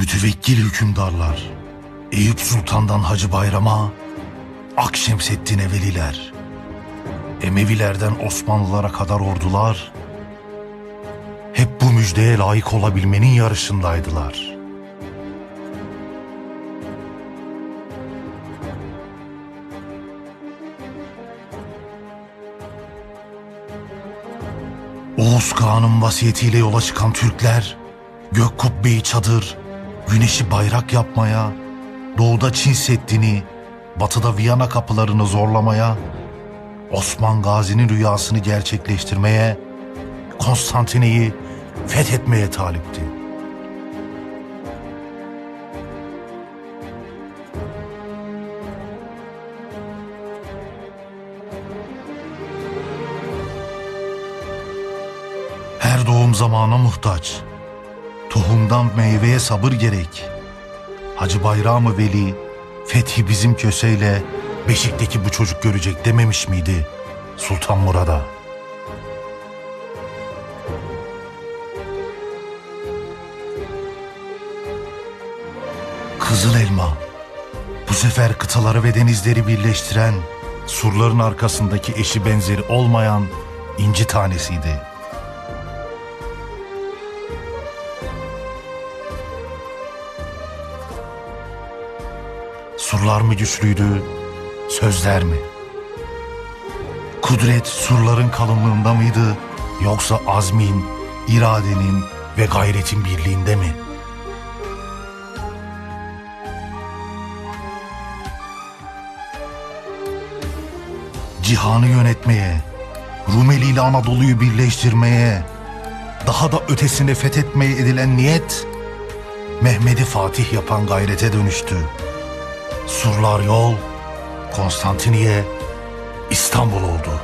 Mütevekkil hükümdarlar, Eyüp Sultan'dan Hacı Bayram'a, Akşemseddin'e veliler, Emevilerden Osmanlılara kadar ordular, hep bu müjdeye layık olabilmenin yarışındaydılar. Oğuz Kağan'ın vasiyetiyle yola çıkan Türkler, gök kubbeyi çadır, güneşi bayrak yapmaya, doğuda Çin Seddi'ni, batıda Viyana kapılarını zorlamaya, Osman Gazi'nin rüyasını gerçekleştirmeye, Konstantine'yi fethetmeye talipti. Her doğum zamana muhtaç. Tohumdan meyveye sabır gerek. Hacı Bayramı Veli, fethi bizim köseyle Beşik'teki bu çocuk görecek dememiş miydi Sultan Murad'a? Kızıl Elma, bu sefer kıtaları ve denizleri birleştiren, surların arkasındaki eşi benzeri olmayan inci tanesiydi. Surlar mı güçlüydü, sözler mi? Kudret surların kalınlığında mıydı yoksa azmin, iradenin ve gayretin birliğinde mi? Cihanı yönetmeye, Rumeli ile Anadolu'yu birleştirmeye, daha da ötesine fethetmeye edilen niyet, Mehmet'i Fatih yapan gayrete dönüştü. Surlar yol, Konstantiniye, İstanbul oldu.